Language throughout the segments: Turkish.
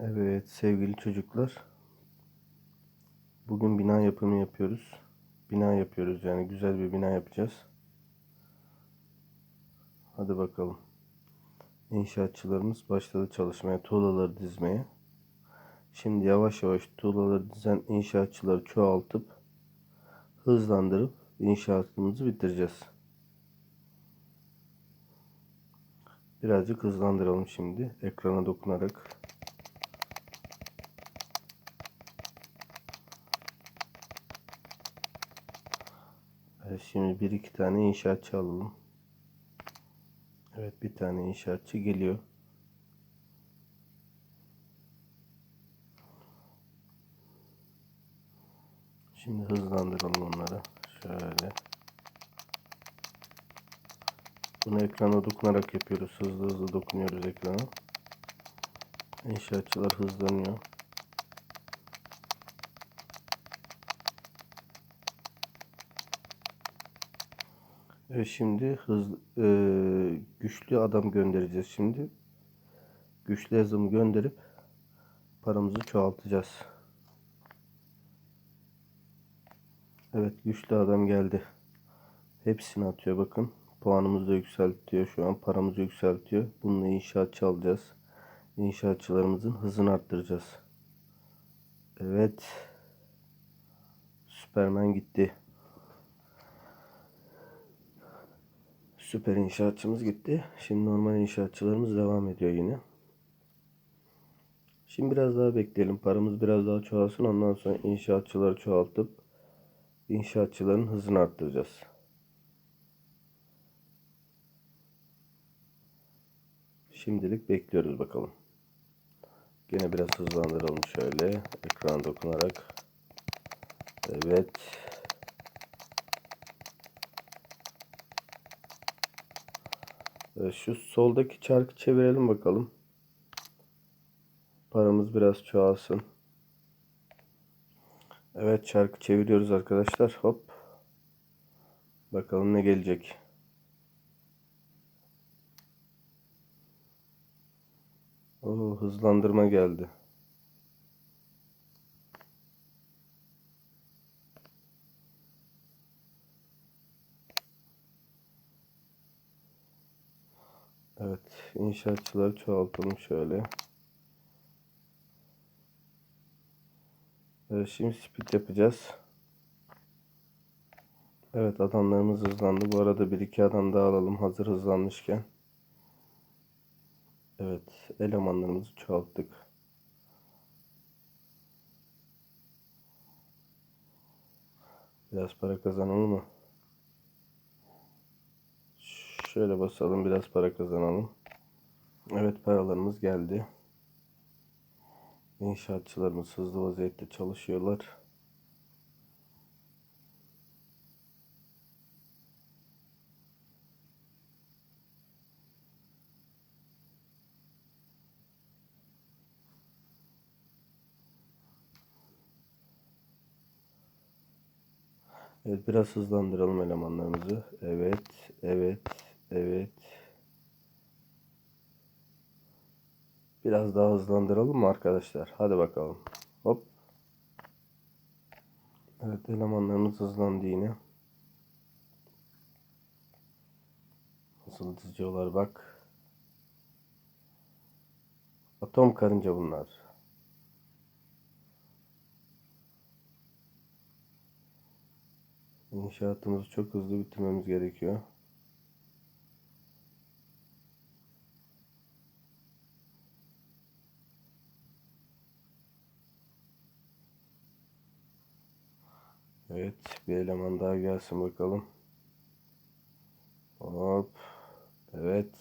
Evet sevgili çocuklar. Bugün bina yapımı yapıyoruz. Bina yapıyoruz yani güzel bir bina yapacağız. Hadi bakalım. İnşaatçılarımız başladı çalışmaya, tuğlaları dizmeye. Şimdi yavaş yavaş tuğlaları dizen inşaatçıları çoğaltıp hızlandırıp inşaatımızı bitireceğiz. Birazcık hızlandıralım şimdi ekrana dokunarak. Evet, şimdi bir iki tane inşaatçı alalım. Evet bir tane inşaatçı geliyor. Şimdi hızlandıralım onları. Şöyle. Bunu ekrana dokunarak yapıyoruz. Hızlı hızlı dokunuyoruz ekrana. İnşaatçılar hızlanıyor. Evet şimdi hız e, güçlü adam göndereceğiz şimdi. Güçlü yazımı gönderip paramızı çoğaltacağız. Evet güçlü adam geldi. Hepsini atıyor bakın. Puanımızı da yükseltiyor şu an. Paramızı yükseltiyor. Bununla inşaatçı alacağız. İnşaatçılarımızın hızını arttıracağız. Evet. Süpermen gitti. Süper inşaatçımız gitti. Şimdi normal inşaatçılarımız devam ediyor yine. Şimdi biraz daha bekleyelim. Paramız biraz daha çoğalsın. Ondan sonra inşaatçıları çoğaltıp inşaatçıların hızını arttıracağız. Şimdilik bekliyoruz bakalım. Gene biraz hızlandıralım şöyle. Ekran dokunarak. Evet. Şu soldaki çarkı çevirelim bakalım. Paramız biraz çoğalsın. Evet çarkı çeviriyoruz arkadaşlar. Hop. Bakalım ne gelecek. Oo, hızlandırma geldi. Evet, inşaatçıları çoğaltalım şöyle. Evet, şimdi speed yapacağız. Evet, adamlarımız hızlandı. Bu arada bir iki adam daha alalım hazır hızlanmışken. Evet, elemanlarımızı çoğalttık. Biraz para kazanalım mı? Şöyle basalım biraz para kazanalım. Evet paralarımız geldi. İnşaatçılarımız hızlı vaziyette çalışıyorlar. Evet biraz hızlandıralım elemanlarımızı. Evet, evet, evet. Biraz daha hızlandıralım mı arkadaşlar? Hadi bakalım. Hop. Evet elemanlarımız hızlandı yine. Nasıl diziyorlar bak. Atom karınca bunlar. İnşaatımızı çok hızlı bitirmemiz gerekiyor. Bir eleman daha gelsin bakalım. Hop. Evet.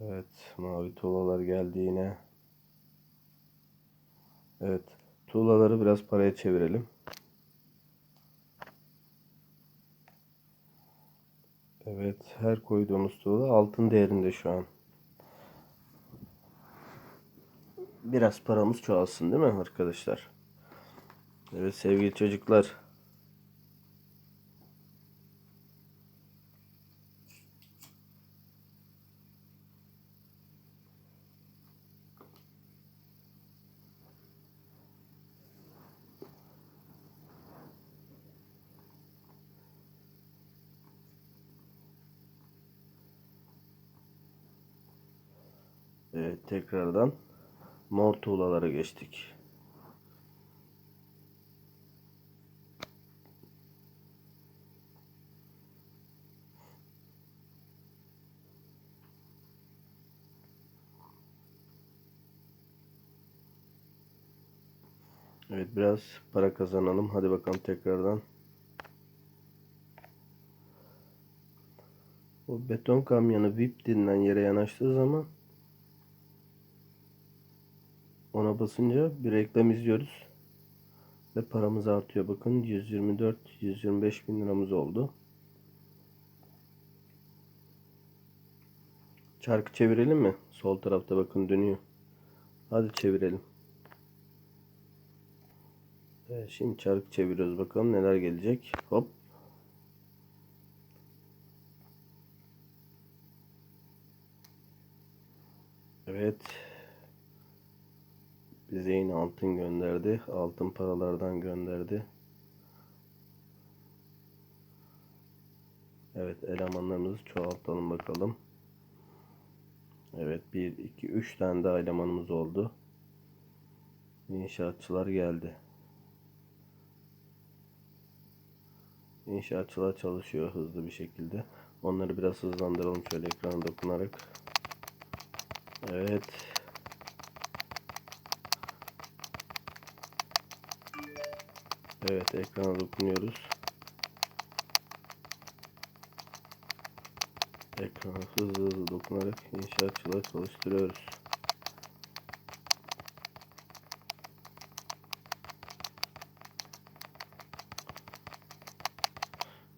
Evet, mavi tuğlalar geldi yine. Evet, tuğlaları biraz paraya çevirelim. Evet, her koyduğumuz tuğla altın değerinde şu an. biraz paramız çoğalsın değil mi arkadaşlar? Evet sevgili çocuklar. Evet tekrardan mor tuğlalara geçtik. Evet biraz para kazanalım. Hadi bakalım tekrardan. O beton kamyonu VIP denilen yere yanaştığı zaman ona basınca bir reklam izliyoruz. Ve paramız artıyor. Bakın 124-125 bin liramız oldu. Çarkı çevirelim mi? Sol tarafta bakın dönüyor. Hadi çevirelim. Evet, şimdi çarkı çeviriyoruz. Bakalım neler gelecek. Hop. Evet. Bize yine altın gönderdi. Altın paralardan gönderdi. Evet elemanlarımızı çoğaltalım bakalım. Evet 1, 2, 3 tane daha elemanımız oldu. İnşaatçılar geldi. İnşaatçılar çalışıyor hızlı bir şekilde. Onları biraz hızlandıralım şöyle ekrana dokunarak. Evet. Evet ekrana dokunuyoruz. Ekrana hızlı hızlı dokunarak inşaatçıları çalıştırıyoruz.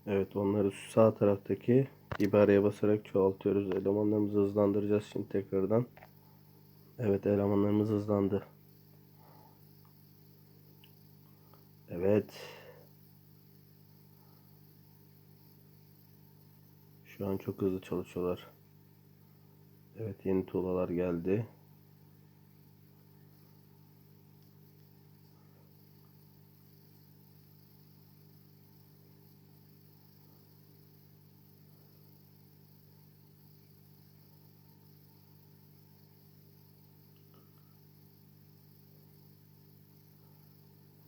Evet onları sağ taraftaki ibareye basarak çoğaltıyoruz. Elemanlarımızı hızlandıracağız şimdi tekrardan. Evet elemanlarımız hızlandı. Evet. Şu an çok hızlı çalışıyorlar. Evet yeni tuğlalar geldi.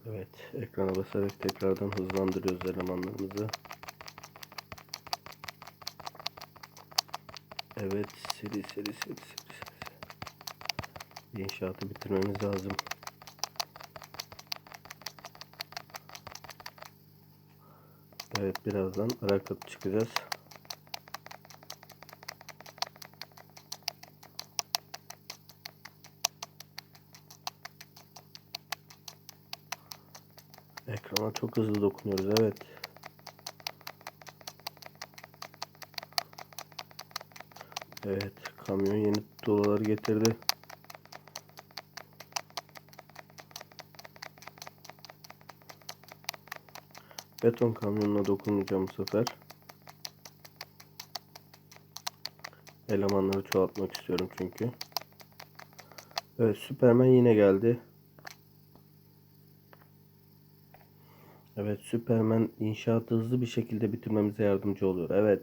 Evet, ekrana basarak tekrardan hızlandırıyoruz elemanlarımızı. Evet, seri seri seri seri seri. İnşaatı bitirmemiz lazım. Evet, birazdan Arakat çıkacağız. Ekrana çok hızlı dokunuyoruz. Evet. Evet. Kamyon yeni dolaları getirdi. Beton kamyonuna dokunmayacağım bu sefer. Elemanları çoğaltmak istiyorum çünkü. Evet Süpermen yine geldi. Evet Süpermen inşaatı hızlı bir şekilde bitirmemize yardımcı oluyor. Evet.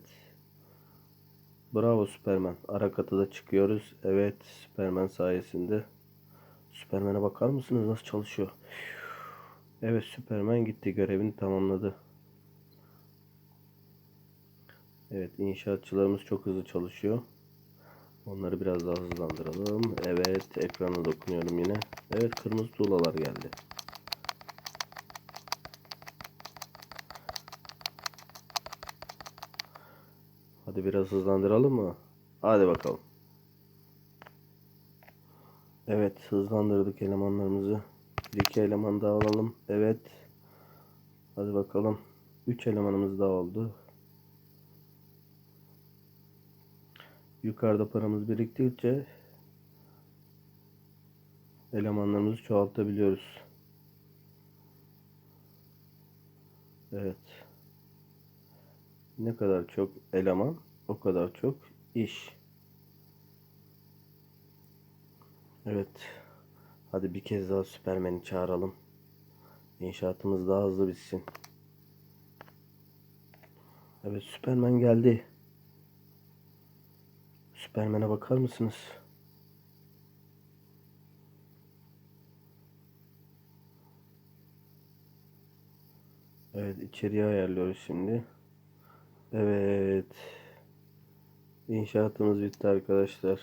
Bravo Süpermen. Ara katı da çıkıyoruz. Evet Süpermen sayesinde. Süpermen'e bakar mısınız nasıl çalışıyor? Evet Süpermen gitti görevini tamamladı. Evet inşaatçılarımız çok hızlı çalışıyor. Onları biraz daha hızlandıralım. Evet ekrana dokunuyorum yine. Evet kırmızı tuğlalar geldi. Hadi biraz hızlandıralım mı? Hadi bakalım. Evet hızlandırdık elemanlarımızı. Bir iki eleman daha alalım. Evet. Hadi bakalım. Üç elemanımız daha oldu. Yukarıda paramız biriktikçe elemanlarımızı çoğaltabiliyoruz. Evet. Ne kadar çok eleman, o kadar çok iş. Evet. Hadi bir kez daha Süpermen'i çağıralım. İnşaatımız daha hızlı bitsin. Evet Süpermen geldi. Süpermen'e bakar mısınız? Evet içeriye ayarlıyoruz şimdi. Evet. İnşaatımız bitti arkadaşlar.